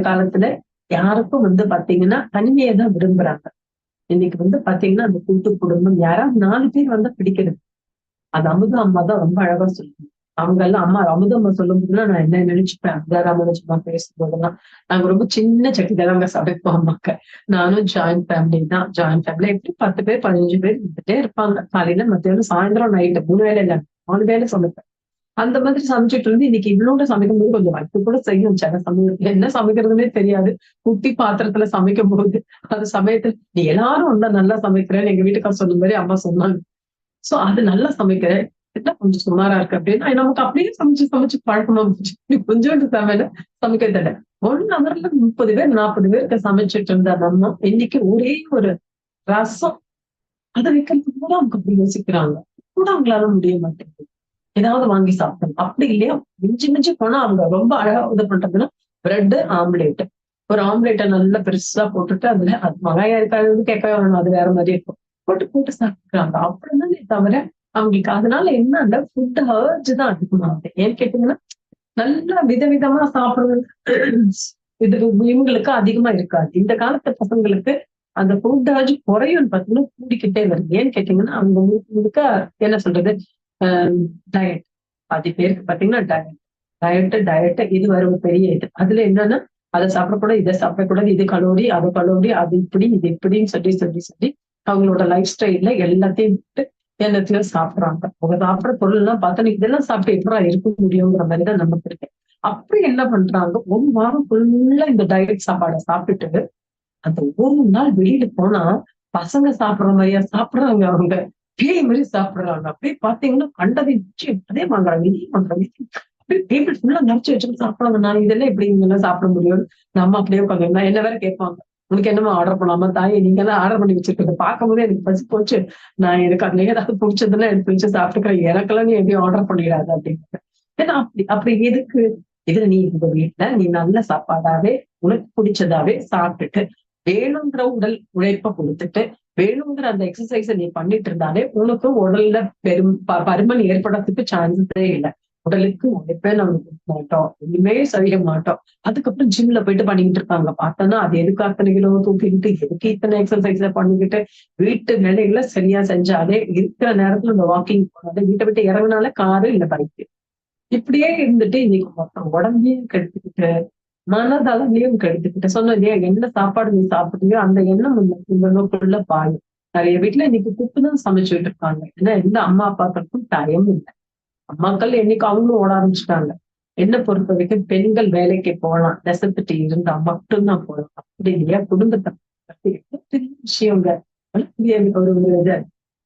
காலத்துல யாருக்கும் வந்து பாத்தீங்கன்னா தனிமையை தான் விரும்புறாங்க. இன்னைக்கு வந்து பாத்தீங்கன்னா அந்த கூட்டு குடும்பம் யாராவது நாலு பேர் வந்தா பிடிக்கிறது. அது அமுதா அம்மா தான் ரொம்ப அழகா சொல்லுவாங்க. அவங்க எல்லாம் அம்மா அமுதம் அம்மா சொல்லும் போதுலாம் நான் என்ன நினைச்சுப்பேன்? அமுதாராம சும்மா பேசும்போதெல்லாம் நாங்க ரொம்ப சின்ன சட்டி தாங்க சமைப்போம் அம்மாக்க நானும் ஜாயிண்ட் ஃபேமிலி தான். ஜாயிண்ட் ஃபேமிலி எப்படி பத்து பேர் பதினஞ்சு பேர் இருந்துட்டே இருப்பாங்க. காலையில மத்தியானம் சாயந்தரம் நைட்டு மூணு வேலை இல்லை. நாலு வேலை சமைப்பேன். அந்த மாதிரி சமைச்சிட்டு இருந்து இன்னைக்கு இவ்வளோட சமைக்கும் போது கொஞ்சம் வைத்து கூட செய்யும். சில சமயத்துல என்ன சமைக்கிறதுனே தெரியாது. குட்டி பாத்திரத்துல சமைக்கும் போது அது சமயத்துல நீ எல்லாரும் ஒன்னா நல்லா சமைக்கிறேன்னு எங்க வீட்டுக்கார சொன்ன மாதிரி அம்மா சொன்னாங்க. சோ அது நல்லா சமைக்கிறேன். என்ன கொஞ்சம் சுமாரா இருக்கு அப்படின்னா நமக்கு அப்படியே சமைச்சு சமைச்சு பழக்கமா போச்சு கொஞ்சோண்டு சமையல சமைக்க தெரியல ஒன் ஹவர்ல முப்பது பேர் நாற்பது பேருக்கு சமைச்சிட்டு இருந்த நம்ம இன்னைக்கு ஒரே ஒரு ரசம். அதை வைக்கிறதுக்கு கூட அவங்க அப்படி யோசிக்கிறாங்க. கூட அவங்களால முடிய மாட்டேங்குது. ஏதாவது வாங்கி சாப்பிடணும். அப்படி இல்லையா? மிஞ்சி மிஞ்சி போனா அவங்க ரொம்ப அழகா இது பண்றதுன்னா பிரெட் ஆம்லேட் ஒரு ஆம்லேட்டை நல்லா பெருசா போட்டுட்டு அதுல அது மகாயா இருக்காது கேட்கவே வேணும் அது வேற மாதிரி இருக்கும். போட்டு போட்டு சாப்பிடுறாங்க. அப்படிதானே தவிர அவங்களுக்கு அதனால என்ன அந்த ஃபுட் ஹர்ஜ் தான் அதிகமாகுது ஏன்னு கேட்டீங்கன்னா நல்லா விதவிதமா சாப்பிடுறது இது இவங்களுக்கு அதிகமா இருக்காது. இந்த காலத்து பசங்களுக்கு அந்த ஃபுட் ஹர்ஜ் குறையும் பார்த்தீங்கன்னா கூடிக்கிட்டே வருது. ஏன்னு கேட்டீங்கன்னா அவங்க முழுக்க என்ன சொல்றது? டயட் பாதி பேருக்கு பாத்தீங்கன்னா டயட் டயட்டு டயட்டு இது வரும் பெரிய இது. அதுல என்னன்னா அதை சாப்பிடக்கூடாது இதை சாப்பிடக்கூடாது இது கலோரி அது கலோரி அது இப்படி இது இப்படின்னு சொல்லி சொல்லி சொல்லி அவங்களோட லைஃப் ஸ்டைல்ல எல்லாத்தையும் விட்டு எல்லாத்தையும் சாப்பிடுறாங்க. அவங்க சாப்பிடுற பொருள் எல்லாம் பார்த்தா இதெல்லாம் சாப்பிட்டு எப்படா இருக்க முடியுங்கிற மாதிரி தான் நமக்கு இருக்கு. அப்படி என்ன பண்றாங்க ஒரு வாரம் ஃபுல்லா இந்த டயட் சாப்பாடை சாப்பிட்டுட்டு அந்த ஒரு நாள் வெளியில போனா பசங்க சாப்பிடுற மாதிரியா சாப்பிடுறாங்க அவங்க. பேய் மாதிரி சாப்பிடுறாங்க அப்படியே பாத்தீங்கன்னா கண்டதை நிச்சயம் அதே வாங்குறாங்க இதையும் பண்றாங்க அப்படியே டேபிள் ஃபுல்லா நினைச்சு வச்சுட்டு சாப்பிடுறாங்க நான் இதெல்லாம் எப்படி இவங்க சாப்பிட முடியும்? நம்ம அப்படியே உட்காந்து என்ன வேற கேட்பாங்க? உனக்கு என்னமா ஆர்டர் பண்ணாம தாயை நீங்க தான் ஆர்டர் பண்ணி வச்சிருக்கீங்க பார்க்கும் போதே எனக்கு பசி போச்சு. நான் எனக்கு அதுல ஏதாவது பிடிச்சதுன்னா எடுத்து வச்சு சாப்பிட்டுக்கிறேன். எனக்கெல்லாம் நீ எப்படியும் ஆர்டர் பண்ணிடாது அப்படின்னு ஏன்னா அப்படி அப்படி எதுக்கு? இதுல நீ இந்த வீட்டுல நீ நல்ல சாப்பாடாவே உனக்கு பிடிச்சதாவே சாப்பிட்டுட்டு வேணுங்கிற உடல் உழைப்ப கொடுத்துட்டு வேணுங்கிற அந்த எக்ஸசைஸ் நீ பண்ணிட்டு இருந்தாலே உனக்கு உடல்ல பெரும் பருமன் ஏற்படுறதுக்கு சான்சஸே இல்லை. உடலுக்கு உழைப்பே நம்ம கொடுக்க மாட்டோம். இனிமே செய்ய மாட்டோம். அதுக்கப்புறம் ஜிம்ல போயிட்டு பண்ணிக்கிட்டு இருக்காங்க பார்த்தோன்னா அது எதுக்கு அத்தனை கிலோ தூக்கிக்கிட்டு எதுக்கு இத்தனை எக்ஸசைஸ பண்ணிக்கிட்டு வீட்டு நிலையில சரியா செஞ்சாலே இருக்கிற நேரத்துல இந்த வாக்கிங் போனாலே வீட்டை விட்டு இறங்கினால காரு இல்ல பைக்கு இப்படியே இருந்துட்டு இன்னைக்கு மொத்தம் உடம்பையும் கெடுத்துக்கிட்டு மனதளவிலையும் கெடுத்துக்கிட்ட சொன்ன இல்லையா என்ன சாப்பாடு நீ சாப்பிடுறியோ அந்த எண்ணம் இந்த நோக்குள்ள பாயும். நிறைய வீட்டுல இன்னைக்கு குப்பு தான் சமைச்சுட்டு இருக்காங்க ஏன்னா எந்த அம்மா அப்பாக்களுக்கும் டைம் இல்லை. அம்மாக்கள் என்னைக்கு அவங்களும் ஓட ஆரம்பிச்சுட்டாங்க. என்ன பொறுத்த வரைக்கும் பெண்கள் வேலைக்கு போகலாம். நெசத்துட்டு இருந்தா மட்டும்தான் போகலாம். அப்படி இல்லையா குடும்பத்தை பெரிய விஷயங்க. ஒரு இது.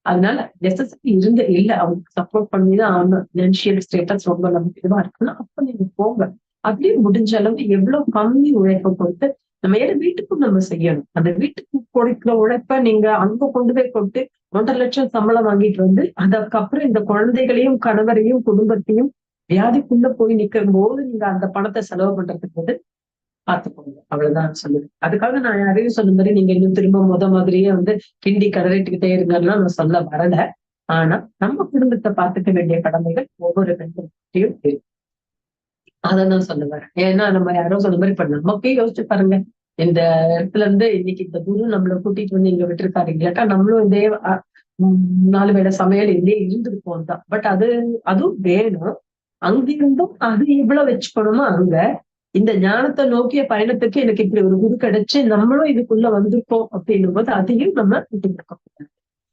அதனால நெசசிட்டி இருந்து இல்ல அவங்களுக்கு சப்போர்ட் பண்ணி தான் ஆகணும். பினான்சியல் ஸ்டேட்டஸ் ரொம்ப நமக்கு இதுவா இருக்குன்னா அப்ப நீங்க போங்க. அதுலயும் முடிஞ்ச அளவு எவ்வளவு கம்மி உழைப்பை கொடுத்து நம்ம ஏன்னா வீட்டுக்கும் நம்ம செய்யணும். அந்த வீட்டுக்கு கொடுக்கிற உழைப்ப நீங்க அங்க கொண்டு போய் கொண்டு ஒன்றரை லட்சம் சம்பளம் வாங்கிட்டு வந்து அதுக்கப்புறம் இந்த குழந்தைகளையும் கணவரையும் குடும்பத்தையும் வியாதிக்குள்ள போய் நிக்கும் போது நீங்க அந்த பணத்தை செலவு பண்றதுக்கு வந்து பார்த்துக்கோங்க. அவ்வளவுதான் சொல்லுது அதுக்காக நான் யாரையும் சொன்ன மாதிரி நீங்க இன்னும் திரும்ப முத மாதிரியே வந்து கிண்டி கடலிட்டுக்கிட்டே இருங்கன்னா நான் சொல்ல வரல. ஆனா நம்ம குடும்பத்தை பார்த்துக்க வேண்டிய கடமைகள் ஒவ்வொரு பெண்களுக்கும் இருக்கு. அதை நான் சொல்ல வரேன். ஏன்னா நம்ம யாரோ சொன்ன மாதிரி இப்ப நமக்கே யோசிச்சு பாருங்க. இந்த இடத்துல இருந்து இன்னைக்கு இந்த குரு நம்மள கூட்டிட்டு வந்து இங்க விட்டுருக்காரு. இல்லாட்டா நம்மளும் இதே நாலு வேலை சமையல் இதே இருந்திருப்போம் தான். பட் அது அதுவும் வேணும். அங்கிருந்தும் அது எவ்வளவு வச்சுக்கணுமோ அங்க இந்த ஞானத்தை நோக்கிய பயணத்துக்கு எனக்கு இப்படி ஒரு குரு கிடைச்சு நம்மளும் இதுக்குள்ள வந்திருக்கோம் அப்படின்னும் போது அதையும் நம்ம விட்டு கொடுக்க